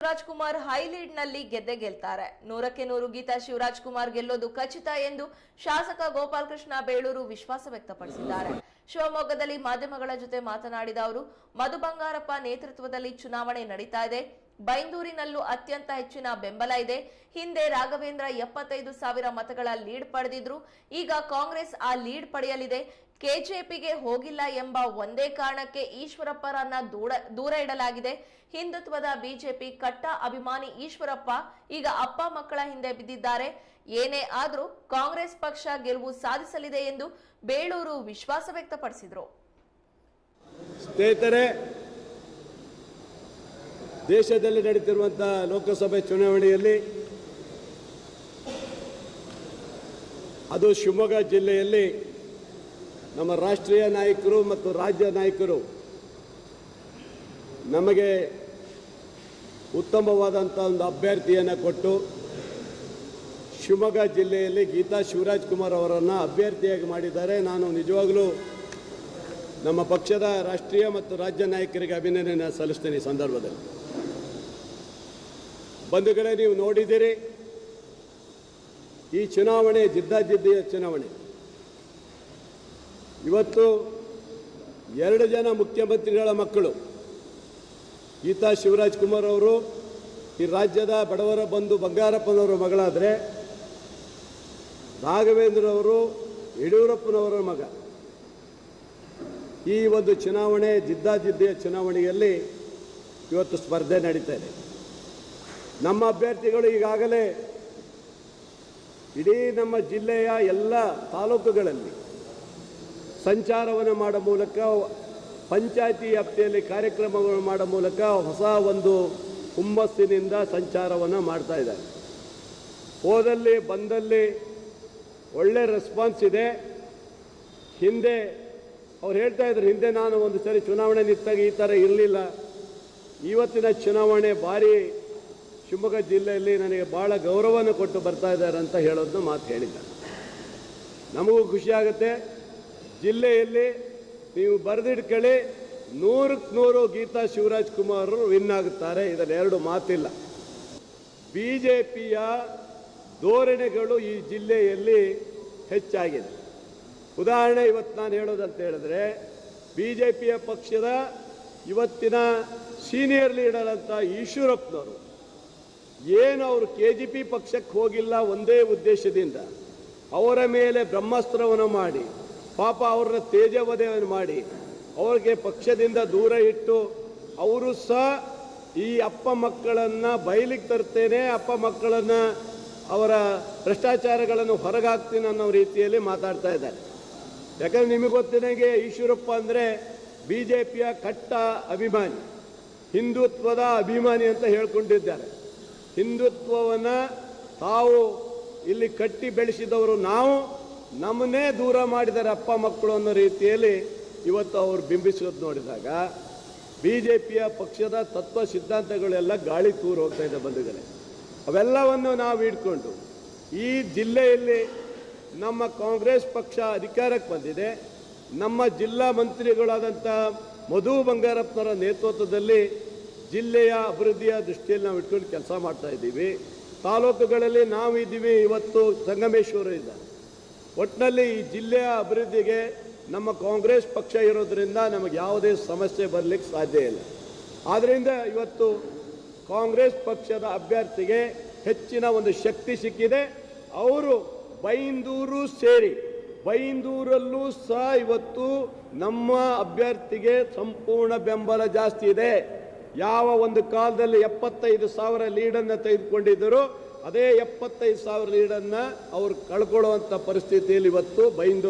Shivraj Kumar high ನಲ್ಲಿ ಗೆದ್ದೆ ಗೆಲ್ತಾರೆ. ನೂರಕ್ಕೆ ನೂರು ಗೀತಾ ಶಿವರಾಜ್ ಕುಮಾರ್ ಗೆಲ್ಲೋದು ಖಚಿತ ಎಂದು ಶಾಸಕ ಗೋಪಾಲಕೃಷ್ಣ ಬೇಳೂರು ವಿಶ್ವಾಸ ವ್ಯಕ್ತಪಡಿಸಿದ್ದಾರೆ. ಶಿವಮೊಗ್ಗದಲ್ಲಿ ಮಾಧ್ಯಮಗಳ ಜೊತೆ ಮಾತನಾಡಿದ ಅವರು, ಮಧು ಬಂಗಾರಪ್ಪ ನೇತೃತ್ವದಲ್ಲಿ ಚುನಾವಣೆ ನಡೀತಾ ಇದೆ. ಬೈಂದೂರಿನಲ್ಲೂ ಅತ್ಯಂತ ಹೆಚ್ಚಿನ ಬೆಂಬಲ ಇದೆ. ಹಿಂದೆ ರಾಘವೇಂದ್ರ ಎಪ್ಪತ್ತೈದು ಸಾವಿರ ಮತಗಳ ಲೀಡ್ ಪಡೆದಿದ್ರು. ಈಗ ಕಾಂಗ್ರೆಸ್ ಆ ಲೀಡ್ ಪಡೆಯಲಿದೆ. ಕೆಜೆಪಿಗೆ ಹೋಗಿಲ್ಲ ಎಂಬ ಒಂದೇ ಕಾರಣಕ್ಕೆ ಈಶ್ವರಪ್ಪರನ್ನ ದೂರ ದೂರ ಇಡಲಾಗಿದೆ. ಹಿಂದುತ್ವದ ಬಿಜೆಪಿ ಕಟ್ಟ ಅಭಿಮಾನಿ ಈಶ್ವರಪ್ಪ ಈಗ ಅಪ್ಪ ಮಕ್ಕಳ ಹಿಂದೆ ಬಿದ್ದಿದ್ದಾರೆ. ಏನೇ ಆದರೂ ಕಾಂಗ್ರೆಸ್ ಪಕ್ಷ ಗೆಲುವು ಸಾಧಿಸಲಿದೆ ಎಂದು ಬೇಳೂರು ವಿಶ್ವಾಸ ವ್ಯಕ್ತಪಡಿಸಿದರು. ದೇಶದಲ್ಲಿ ನಡೀತಿರುವಂಥ ಲೋಕಸಭೆ ಚುನಾವಣೆಯಲ್ಲಿ ಅದು ಶಿವಮೊಗ್ಗ ಜಿಲ್ಲೆಯಲ್ಲಿ ನಮ್ಮ ರಾಷ್ಟ್ರೀಯ ನಾಯಕರು ಮತ್ತು ರಾಜ್ಯ ನಾಯಕರು ನಮಗೆ ಉತ್ತಮವಾದಂಥ ಒಂದು ಅಭ್ಯರ್ಥಿಯನ್ನು ಕೊಟ್ಟು ಶಿವಮೊಗ್ಗ ಜಿಲ್ಲೆಯಲ್ಲಿ ಗೀತಾ ಶಿವರಾಜ್ ಕುಮಾರ್ ಅವರನ್ನು ಅಭ್ಯರ್ಥಿಯಾಗಿ ಮಾಡಿದ್ದಾರೆ. ನಾನು ನಿಜವಾಗಲೂ ನಮ್ಮ ಪಕ್ಷದ ರಾಷ್ಟ್ರೀಯ ಮತ್ತು ರಾಜ್ಯ ನಾಯಕರಿಗೆ ಅಭಿನಂದನೆ ಸಲ್ಲಿಸ್ತೇನೆ ಈ ಸಂದರ್ಭದಲ್ಲಿ. ಬಂಧುಗಳೇ, ನೀವು ನೋಡಿದ್ದೀರಿ. ಈ ಚುನಾವಣೆ ಜಿದ್ದಾಜಿದ್ದಿಯ ಚುನಾವಣೆ. ಇವತ್ತು ಎರಡು ಜನ ಮುಖ್ಯಮಂತ್ರಿಗಳ ಮಕ್ಕಳು, ಗೀತಾ ಶಿವರಾಜ್ ಕುಮಾರ್ ಅವರು, ಈ ರಾಜ್ಯದ ಬಡವರ ಬಂಧು ಬಂಗಾರಪ್ಪನವರ ಮಗಳಾದರೆ ರಾಘವೇಂದ್ರವರು ಯಡಿಯೂರಪ್ಪನವರ ಮಗ. ಈ ಒಂದು ಚುನಾವಣೆ ಜಿದ್ದಾಜಿದ್ದಿಯ ಚುನಾವಣೆಯಲ್ಲಿ ಇವತ್ತು ಸ್ಪರ್ಧೆ ನಡೀತಾ ಇದೆ. ನಮ್ಮ ಅಭ್ಯರ್ಥಿಗಳು ಈಗಾಗಲೇ ಇಡೀ ನಮ್ಮ ಜಿಲ್ಲೆಯ ಎಲ್ಲ ತಾಲೂಕುಗಳಲ್ಲಿ ಸಂಚಾರವನ್ನು ಮಾಡೋ ಮೂಲಕ, ಪಂಚಾಯತಿ ವ್ಯಾಪ್ತಿಯಲ್ಲಿ ಕಾರ್ಯಕ್ರಮಗಳು ಮಾಡೋ ಮೂಲಕ ಹೊಸ ಒಂದು ಹುಮ್ಮಸ್ಸಿನಿಂದ ಸಂಚಾರವನ್ನು ಮಾಡ್ತಾ ಇದ್ದಾರೆ. ಹೋದಲ್ಲಿ, ಬಂದಲ್ಲಿ ಒಳ್ಳೆ ರೆಸ್ಪಾನ್ಸ್ ಇದೆ. ಹಿಂದೆ, ಅವ್ರು ಹೇಳ್ತಾ ಇದ್ರು, ಹಿಂದೆ ನಾನು ಒಂದು ಸರಿ ಚುನಾವಣೆ ನಿಂತಾಗ ಈ ಥರ ಇರಲಿಲ್ಲ. ಇವತ್ತಿನ ಚುನಾವಣೆ ಭಾರಿ ಶಿವಮೊಗ್ಗ ಜಿಲ್ಲೆಯಲ್ಲಿ ನನಗೆ ಭಾಳ ಗೌರವವನ್ನು ಕೊಟ್ಟು ಬರ್ತಾ ಇದ್ದಾರೆ ಅಂತ ಹೇಳೋದನ್ನ ಮಾತು ಹೇಳಿದ್ದಾರೆ ನಮಗೂ ಖುಷಿಯಾಗುತ್ತೆ ಜಿಲ್ಲೆಯಲ್ಲಿ ನೀವು ಬರೆದಿಟ್ಕೊಳ್ಳಿ ನೂರಕ್ಕೆ ನೂರು ಗೀತಾ ಶಿವರಾಜ್ ಕುಮಾರ್ ವಿನ್ ಆಗುತ್ತಾರೆ. ಇದರಲ್ಲಿ ಎರಡು ಮಾತಿಲ್ಲ. ಬಿ ಜೆ ಪಿಯ ಧೋರಣೆಗಳು ಈ ಜಿಲ್ಲೆಯಲ್ಲಿ ಹೆಚ್ಚಾಗಿದೆ. ಉದಾಹರಣೆ ಇವತ್ತು ನಾನು ಹೇಳೋದಂತ ಹೇಳಿದ್ರೆ ಬಿ ಜೆ ಪಿಯ ಪಕ್ಷದ ಇವತ್ತಿನ ಸೀನಿಯರ್ ಲೀಡರ್ ಅಂತ ಈಶ್ವರಪ್ಪನವರು ಏನು ಅವರು ಕೆ ಜಿ ಪಿ ಪಕ್ಷಕ್ಕೆ ಹೋಗಿಲ್ಲ ಒಂದೇ ಉದ್ದೇಶದಿಂದ ಅವರ ಮೇಲೆ ಬ್ರಹ್ಮಾಸ್ತ್ರವನ್ನು ಮಾಡಿ, ಪಾಪ ಅವ್ರನ್ನ ತೇಜವಧೆಯನ್ನು ಮಾಡಿ, ಅವ್ರಿಗೆ ಪಕ್ಷದಿಂದ ದೂರ ಇಟ್ಟು ಅವರು ಸಹ ಈ ಅಪ್ಪ ಮಕ್ಕಳನ್ನು ಬಯಲಿಗೆ ತರ್ತೇನೆ, ಅಪ್ಪ ಮಕ್ಕಳನ್ನು ಅವರ ಭ್ರಷ್ಟಾಚಾರಗಳನ್ನು ಹೊರಗಾಕ್ತೀನಿ ಅನ್ನೋ ರೀತಿಯಲ್ಲಿ ಮಾತಾಡ್ತಾ ಇದ್ದಾರೆ. ಯಾಕಂದ್ರೆ ನಿಮಗೆ ಗೊತ್ತಿನಾಗೆ ಈಶ್ವರಪ್ಪ ಅಂದರೆ ಬಿ ಜೆ ಪಿಯ ಕಟ್ಟ ಅಭಿಮಾನಿ, ಹಿಂದುತ್ವದ ಅಭಿಮಾನಿ ಅಂತ ಹೇಳ್ಕೊಂಡಿದ್ದಾರೆ. ಹಿಂದುತ್ವವನ್ನು ತಾವು ಇಲ್ಲಿ ಕಟ್ಟಿ ಬೆಳೆಸಿದವರು ನಾವು, ನಮ್ಮನ್ನೇ ದೂರ ಮಾಡಿದ್ದಾರೆ ಅಪ್ಪ ಮಕ್ಕಳು ಅನ್ನೋ ರೀತಿಯಲ್ಲಿ ಇವತ್ತು ಅವರು ಬಿಂಬಿಸೋದು ನೋಡಿದಾಗ ಬಿ ಜೆ ಪಿಯ ಪಕ್ಷದ ತತ್ವ ಸಿದ್ಧಾಂತಗಳೆಲ್ಲ ಗಾಳಿ ತೂರು ಹೋಗ್ತಾ ಇದೆ ಬಂಧುಗಳೇ ಅವೆಲ್ಲವನ್ನು ನಾವು ಇಟ್ಕೊಂಡು ಈ ಜಿಲ್ಲೆಯಲ್ಲಿ ನಮ್ಮ ಕಾಂಗ್ರೆಸ್ ಪಕ್ಷ ಅಧಿಕಾರಕ್ಕೆ ಬಂದಿದೆ. ನಮ್ಮ ಜಿಲ್ಲಾ ಮಂತ್ರಿಗಳಾದಂಥ ಮಧು ಬಂಗಾರಪ್ಪನವರ ನೇತೃತ್ವದಲ್ಲಿ ಜಿಲ್ಲೆಯ ಅಭಿವೃದ್ಧಿಯ ದೃಷ್ಟಿಯಲ್ಲಿ ನಾವು ಇಟ್ಕೊಂಡು ಕೆಲಸ ಮಾಡ್ತಾ ಇದ್ದೀವಿ. ತಾಲೂಕುಗಳಲ್ಲಿ ನಾವು ಇದ್ದೀವಿ ಇವತ್ತು ಸಂಗಮೇಶ್ವರ ಇದ್ದಾರೆ ಒಟ್ಟಿನಲ್ಲಿ ಈ ಜಿಲ್ಲೆಯ ಅಭಿವೃದ್ಧಿಗೆ ನಮ್ಮ ಕಾಂಗ್ರೆಸ್ ಪಕ್ಷ ಇರೋದರಿಂದ ನಮಗೆ ಯಾವುದೇ ಸಮಸ್ಯೆ ಬರಲಿಕ್ಕೆ ಸಾಧ್ಯ ಇಲ್ಲ. ಆದ್ದರಿಂದ ಇವತ್ತು ಕಾಂಗ್ರೆಸ್ ಪಕ್ಷದ ಅಭ್ಯರ್ಥಿಗೆ ಹೆಚ್ಚಿನ ಒಂದು ಶಕ್ತಿ ಸಿಕ್ಕಿದೆ. ಅವರು ಬೈಂದೂರು ಸೇರಿ, ಬೈಂದೂರಲ್ಲೂ ಸಹ ಇವತ್ತು ನಮ್ಮ ಅಭ್ಯರ್ಥಿಗೆ ಸಂಪೂರ್ಣ ಬೆಂಬಲ ಜಾಸ್ತಿ ಇದೆ. ಯಾವ ಒಂದು ಕಾಲದಲ್ಲಿ ಎಪ್ಪತ್ತೈದು ಸಾವಿರ ಲೀಡನ್ನು ತೆಗೆದುಕೊಂಡಿದ್ದರು, ಅದೇ ಎಪ್ಪತ್ತೈದು ಸಾವಿರ ಲೀಡನ್ನು ಅವರು ಕಳ್ಕೊಳ್ಳುವಂಥ ಪರಿಸ್ಥಿತಿಯಲ್ಲಿ ಇವತ್ತು ಬೈಂದೂರು